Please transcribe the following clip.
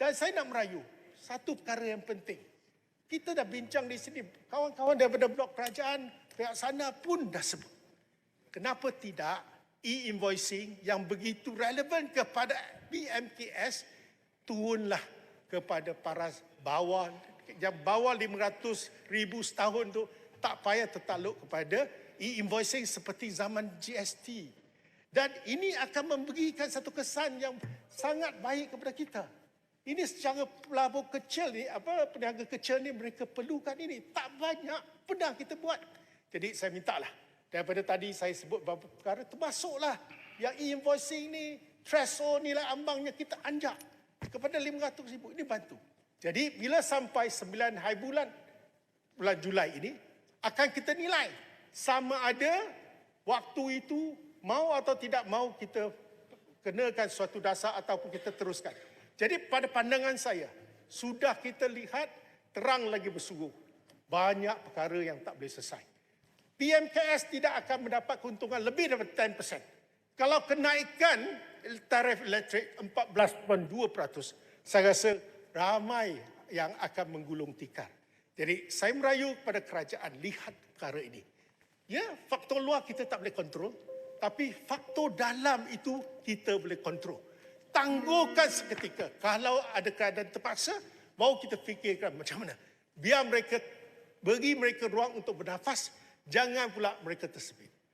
Dan saya nak merayu satu perkara yang penting. Kita dah bincang di sini, kawan-kawan daripada blok kerajaan, pihak sana pun dah sebut. Kenapa tidak e-invoicing yang begitu relevan kepada BMKS turunlah kepada para bawah yang bawah 500 ribu setahun tu tak payah tertakluk kepada e-invoicing seperti zaman GST. Dan ini akan memberikan satu kesan yang sangat baik kepada kita. Ini secara pelabur kecil ni, apa peniaga kecil ni mereka perlukan ini. Tak banyak pernah kita buat. Jadi saya minta lah. Daripada tadi saya sebut beberapa perkara, termasuklah yang e-invoicing ni, threshold nilai ambangnya kita anjak kepada 500 ribu. Ini bantu. Jadi bila sampai 9 hari bulan, bulan Julai ini, akan kita nilai sama ada waktu itu mau atau tidak mau kita kenakan suatu dasar ataupun kita teruskan. Jadi pada pandangan saya, sudah kita lihat terang lagi bersuruh. Banyak perkara yang tak boleh selesai. PMKS tidak akan mendapat keuntungan lebih daripada 10%. Kalau kenaikan tarif elektrik 14.2%, saya rasa ramai yang akan menggulung tikar. Jadi saya merayu kepada kerajaan lihat perkara ini. Ya, faktor luar kita tak boleh kontrol, tapi faktor dalam itu kita boleh kontrol. Tangguhkan seketika. Kalau ada keadaan terpaksa, baru kita fikirkan macam mana. Biar mereka, bagi mereka ruang untuk bernafas, jangan pula mereka tersebut.